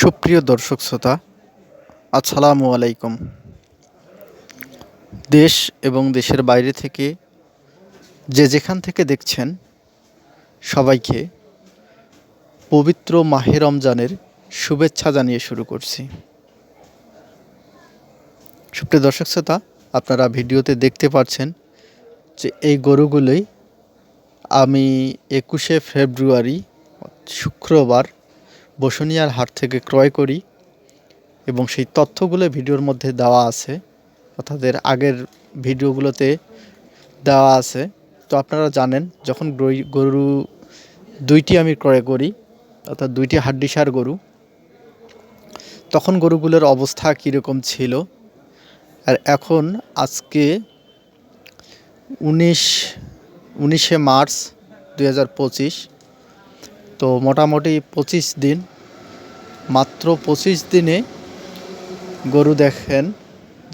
সুপ্রিয় দর্শক শ্রোতা, আসসালামু আলাইকুম। দেশ এবং দেশের বাইরে থেকে যে যেখান থেকে দেখছেন সবাইকে পবিত্র মাহে রমজানের শুভেচ্ছা জানিয়ে শুরু করছি। সুপ্রিয় দর্শক শ্রোতা, আপনারা ভিডিওতে দেখতে পাচ্ছেন যে এই গরুগুলোই আমি একুশে ফেব্রুয়ারি, শুক্রবার বসুনিয়ার হাট থেকে ক্রয় করি এবং সেই তথ্যগুলো ভিডিওর মধ্যে দেওয়া আছে, অর্থাৎ এর আগের ভিডিওগুলোতে দেওয়া আছে। তো আপনারা জানেন, যখন গরু- দুইটি আমি ক্রয় করি, অর্থাৎ দুইটি হাড্ডিসার গরু, তখন গরুগুলোর অবস্থা কীরকম ছিল? আর এখন আজকে উনিশ, উনিশে মার্চ দুই হাজার পঁচিশ, তো মোটামুটি পঁচিশ দিন মাত্র পঁচিশ দিনে গরু দেখেন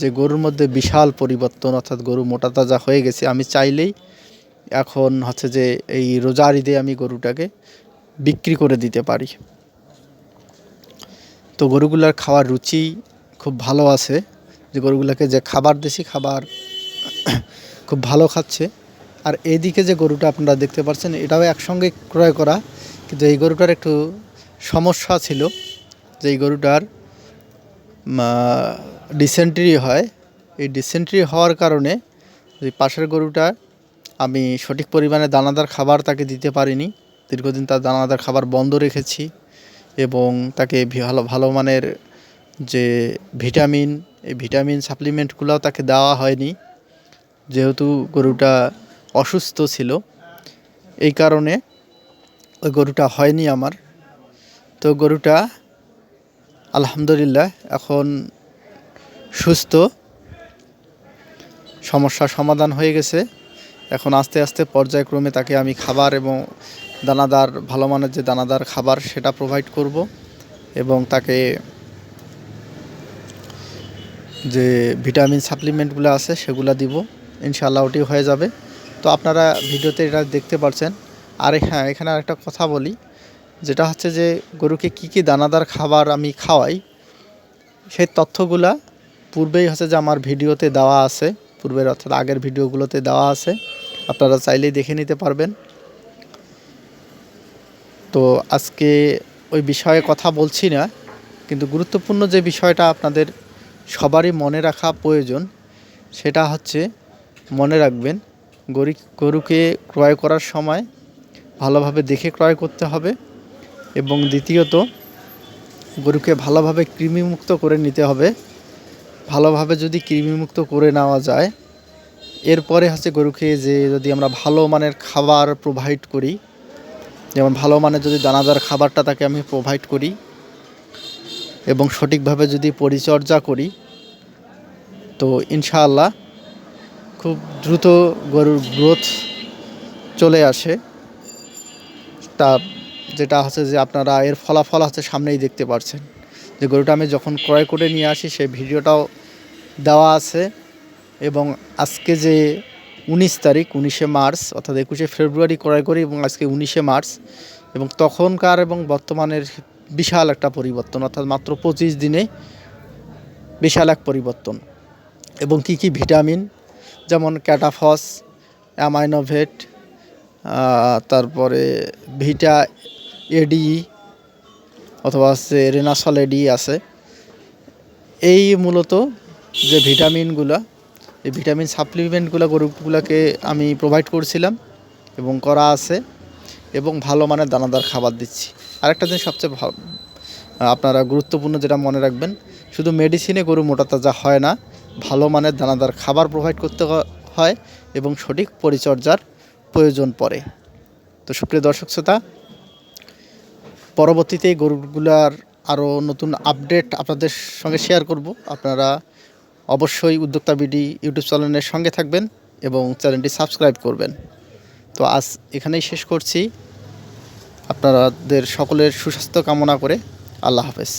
যে গরুর মধ্যে বিশাল পরিবর্তন, অর্থাৎ গরু মোটা তাজা হয়ে গেছে। আমি চাইলেই এখন হচ্ছে যে এই রোজার ঈদে আমি গরুটাকে বিক্রি করে দিতে পারি। তো গরুগুলার খাওয়ার রুচি খুব ভালো আছে, যে গরুগুলোকে যে খাবার দিছি খাবার খুব ভালো খাচ্ছে। আর এদিকে যে গরুটা আপনারা দেখতে পাচ্ছেন, এটাও একসঙ্গে ক্রয় করা, কিন্তু এই গরুটার একটু সমস্যা ছিল। যে এই গরুটার ডিসেন্ট্রি হয়, এই ডিসেন্ট্রি হওয়ার কারণে ওই পাশের গরুটা আমি সঠিক পরিমাণে দানাদার খাবার তাকে দিতে পারিনি। দীর্ঘদিন তার দানাদার খাবার বন্ধ রেখেছি এবং তাকে ভালো ভালো মানের যে ভিটামিন, এই ভিটামিন সাপ্লিমেন্টগুলোও তাকে দেওয়া হয়নি। যেহেতু গরুটা অসুস্থ ছিল, এই কারণে ওই গরুটা হয়নি আমার। তো গরুটা আলহামদুলিল্লাহ, এখন সুস্থ। সমস্যার সমাধান হয়ে গেছে। এখন আস্তে আস্তে পর্যায়ক্রমে তাকে আমি খাবার এবং দানাদার, ভালো মানের যে দানাদার খাবার সেটা প্রোভাইড করব এবং তাকে যে ভিটামিন সাপ্লিমেন্টগুলো আছে সেগুলো দিব। ইনশাআল্লাহ ওটি হয়ে যাবে। তো আপনারা ভিডিওতে এটা দেখতে পাচ্ছেন আর হ্যাঁ এখানে আরেকটা কথা বলি। যেটা হচ্ছে যে গরুকে কি কি দানাদার খাবার আমি খাওয়াই, সেই তথ্যগুলা পূর্বেই হচ্ছে যে আমার ভিডিওতে দেওয়া আছে, পূর্বের অর্থাৎ আগের ভিডিওগুলোতে দেওয়া আছে, আপনারা চাইলেই দেখে নিতে পারবেন। তো আজকে ওই বিষয়ে কথা বলছি না, কিন্তু গুরুত্বপূর্ণ যে বিষয়টা আপনাদের সবারই মনে রাখা প্রয়োজন, সেটা হচ্ছে মনে রাখবেন, গরু, গরুকে ক্রয় করার সময় ভালোভাবে দেখে ক্রয় করতে হবে এবং দ্বিতীয়ত, গরুকে ভালোভাবে কৃমিমুক্ত করে নিতে হবে। ভালোভাবে যদি কৃমিমুক্ত করে নেওয়া যায়, এরপরে হচ্ছে গরুকে যে যদি আমরা ভালো মানের খাবার প্রোভাইড করি, যেমন ভালো মানের যদি দানাদার খাবারটা তাকে আমি প্রোভাইড করি এবং সঠিকভাবে যদি পরিচর্যা করি, তো ইনশাআল্লাহ খুব দ্রুত গরুর গ্রোথ চলে আসে। তা যেটা হচ্ছে যে আপনারা এর ফলাফল হচ্ছে সামনেই দেখতে পাচ্ছেন যে গরুটা আমি যখন ক্রয় করে নিয়ে আসি, সেই ভিডিওটাও দেওয়া আছে এবং আজকে যে উনিশ তারিখ, উনিশে মার্চ, অর্থাৎ একুশে ফেব্রুয়ারি ক্রয় করি এবং আজকে উনিশে মার্চ এবং তখনকার এবং বর্তমানের বিশাল একটা পরিবর্তন, অর্থাৎ মাত্র পঁচিশ দিনে বিশাল এক পরিবর্তন। এবং কি কি ভিটামিন, যেমন ক্যাটাফস অ্যামাইনোভেট তারপরে ভিটা এডি অথবা হচ্ছে রেনাসল এডি আছে। এই মূলত যে ভিটামিনগুলো, এই ভিটামিন সাপ্লিমেন্টগুলো গরুগুলোকে আমি প্রোভাইড করছিলাম এবং করা আছে এবং ভালো মানের দানাদার খাবার দিচ্ছি। আরেকটা জিনিস সবচেয়ে আপনারা গুরুত্বপূর্ণ যেটা মনে রাখবেন, শুধু মেডিসিনে গরু মোটা তাজা হয় না, ভালো মানের দানাদার খাবার প্রোভাইড করতে হয় এবং সঠিক পরিচর্যার প্রয়োজন পড়ে। তো সুপ্রিয় দর্শক শ্রোতা পরবর্তীতে গরুগুলার আরও নতুন আপডেট আপনাদের সঙ্গে শেয়ার করব। আপনারা অবশ্যই উদ্যোক্তা বিডি ইউটিউব চ্যানেলের সঙ্গে থাকবেন এবং চ্যানেলটি সাবস্ক্রাইব করবেন। তো আজ এখানেই শেষ করছি। আপনাদের সকলের সুস্বাস্থ্য কামনা করে আল্লাহ হাফেজ।